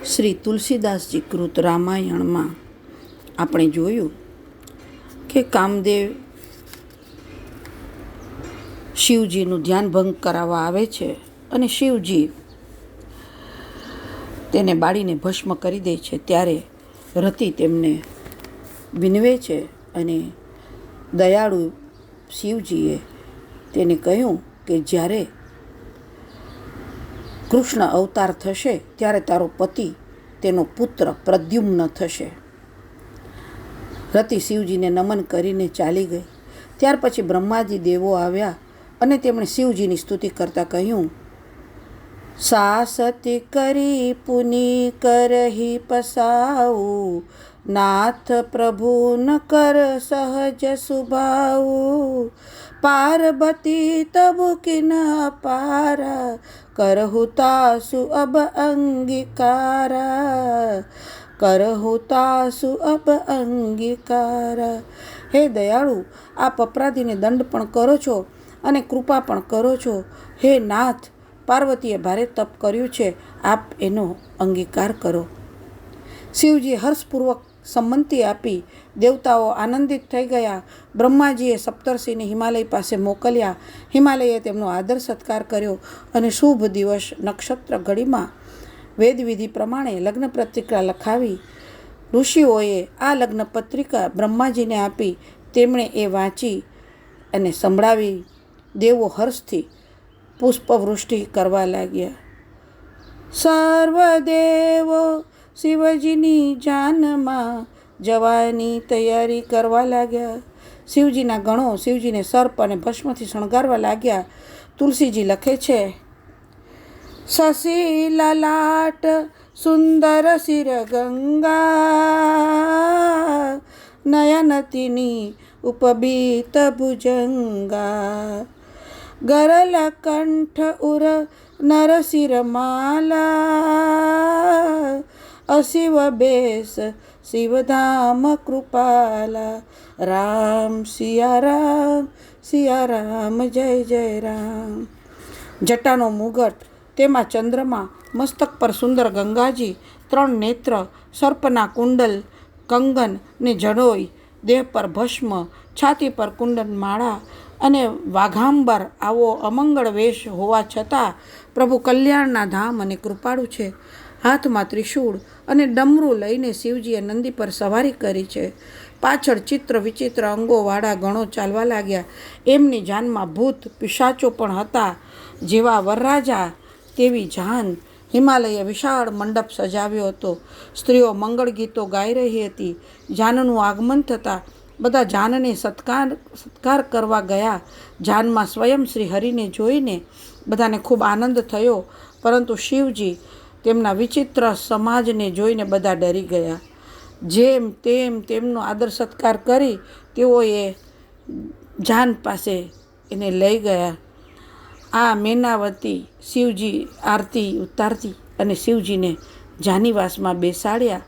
શ્રી તુલસીદાસજી કૃત રામાયણમાં આપણે જોયું કે કામદેવ શિવજીનું ધ્યાન ભંગ કરાવવા આવે છે અને શિવજી તેને બાળીને ભસ્મ કરી દે છે ત્યારે રતિ તેમને વિનવે છે અને દયાળુ શિવજીએ તેને કહ્યું કે જ્યારે કૃષ્ણ અવતાર થશે ત્યારે તારો પતિ, તેનો પુત્ર પ્રદ્યુમ્ન થશે. રતિ શિવજીને નમન કરીને ચાલી ગઈ. ત્યાર પછી બ્રહ્માજી દેવો આવ્યા અને તેમણે શિવજીની સ્તુતિ કરતાં કહ્યું, સાસતી કરી પુની કરહી પસાવું નાથ પ્રભુ ન કર સહજ સુભાવું પાર્વતી તબુ કિન પારા કરહુ તાસુ અબ અંગીકારા કરહુ તાસુ અબ અંગીકારા હે દયાળુ આપ અપરાધીને દંડ પણ કરો છો અને કૃપા પણ કરો છો હે નાથ પાર્વતીએ ભારે તપ કર્યું છે, આપ એનો અંગીકાર કરો। શિવજી હર્ષપૂર્વક સંમતિ આપી દેવતાઓ આનંદિત થઈ ગયા. બ્રહ્માજીએ સપ્તર્ષિને હિમાલય પાસે મોકલ્યા. હિમાલયે તેમનો આદર સત્કાર કર્યો અને શુભ દિવસ નક્ષત્ર ઘડીમાં વેદવિધિ પ્રમાણે લગ્ન પત્રિકા લખાવી. ઋષિઓએ આ લગ્ન પત્રિકા બ્રહ્માજીને આપી. તેમણે એ વાંચી અને સંભળાવી. દેવો હર્ષથી પુષ્પવૃષ્ટિ કરવા લાગ્યા. સર્વદેવો શિવજીની જાનમાં જવાની તૈયારી કરવા લાગ્યા. શિવજીના ગણો શિવજીને સર્પ અને ભસ્મથી શણગારવા લાગ્યા. તુલસીજી લખે છે શશી લલાટ સુંદર શિર ગંગા નયનતિની ઉપબીત ભુજંગા ગરલ કંઠ ઉર નરશિરમાલા અશિવ બેસ શિવધામ કૃપાલા રામ સિયા રામ સિયા રામ જય જય રામ જટાનો મુગટ, તેમાં ચંદ્રમા, મસ્તક પર સુંદર ગંગાજી, ત્રણ નેત્ર, સર્પના કુંડલ, કંગન ને જડોઈ, દેહ પર ભસ્મ, છાતી પર કુંડન માળા અને વાઘાંબર આવો અમંગળ વેશ હોવા છતાં પ્રભુ કલ્યાણના ધામ અને કૃપાળુ છે. હાથમાં ત્રિશૂળ અને ડમરું લઈને શિવજીએ નંદી પર સવારી કરી છે. પાછળ ચિત્ર વિચિત્ર અંગોવાળા ગણો ચાલવા લાગ્યા. એમની જાનમાં ભૂત, પિશાચો પણ હતા જેવા વરરાજા તેવી જાન. હિમાલયે વિશાળ મંડપ સજાવ્યો હતો. સ્ત્રીઓ મંગળ ગીતો ગાઈ રહી હતી. જાનનું આગમન થતાં બધા જાનને સત્કાર સત્કાર કરવા ગયા. જાનમાં સ્વયં શ્રી હરિને જોઈને બધાને ખૂબ આનંદ થયો. પરંતુ શિવજી તેમના વિચિત્ર સમાજને જોઈને બધા ડરી ગયા. જેમ તેમ તેમનો આદર સત્કાર કરી તેઓએ જાન પાસે એને લઈ ગયા. આ મેનાવતી શિવજી આરતી ઉતારતી અને શિવજીને જાનીવાસમાં બેસાડ્યા.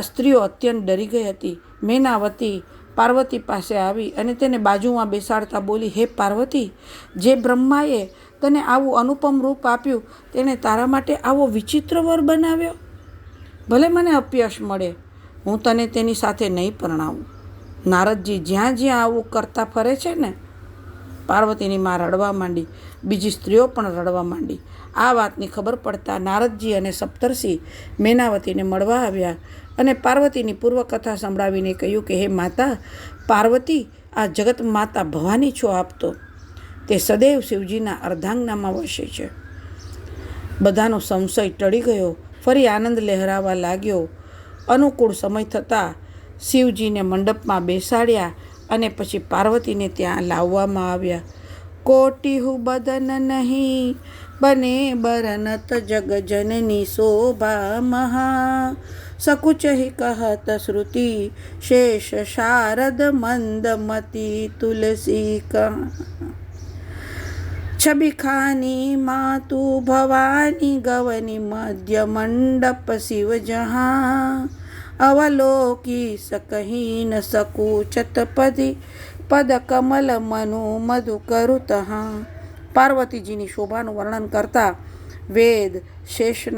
સ્ત્રીઓ અત્યંત ડરી ગઈ હતી. મેનાવતી પાર્વતી પાસે આવી અને તેને બાજુમાં બેસાડતા બોલી, હે પાર્વતી, જે બ્રહ્માએ તને આવું અનુપમ રૂપ આપ્યું, તેણે તારા માટે આવો વિચિત્ર વર બનાવ્યો? ભલે મને અપયશ મળે, હું તને તેની સાથે નહીં પરણાવું. નારદજી જ્યાં જ્યાં આવું કરતા ફરે છે ને, પાર્વતીની માં રડવા માંડી, બીજી સ્ત્રીઓ પણ રડવા માંડી. આ વાતની ખબર પડતા નારદજી અને સપ્તર્ષિ મેનાવતીને મળવા આવ્યા અને પાર્વતીની પૂર્વકથા સંભળાવીને કહ્યું કે, હે માતા, પાર્વતી, આ જગત માતા ભવાની છો આપતો. તે સદૈવ શિવજીના અર્ધાંગનામાં વસે છે. બધાનો સંશય ટળી ગયો, ફરી આનંદ લહેરાવા લાગ્યો. અનુકૂળ સમય થતાં શિવજીને મંડપમાં બેસાડ્યા અને પછી પાર્વતીને ત્યાં લાવવામાં આવ્યા. કોટિહુ બદન નહીં, બને બરનત જગ જનની શોભા મહા. સકુચ કહત શ્રુતિ, શેષ શારદ મંદમતી તુલસી કહા છબીખાની માતુ ભવાની ગવની મધ્ય મંડપ શિવ જહાં અવલોકી શકહીન સકુચત પદી પદ કમલ મનુ મધુ કરુતહાં પાર્વતીજીની શોભાનું વર્ણન કરતા વેદ શેષ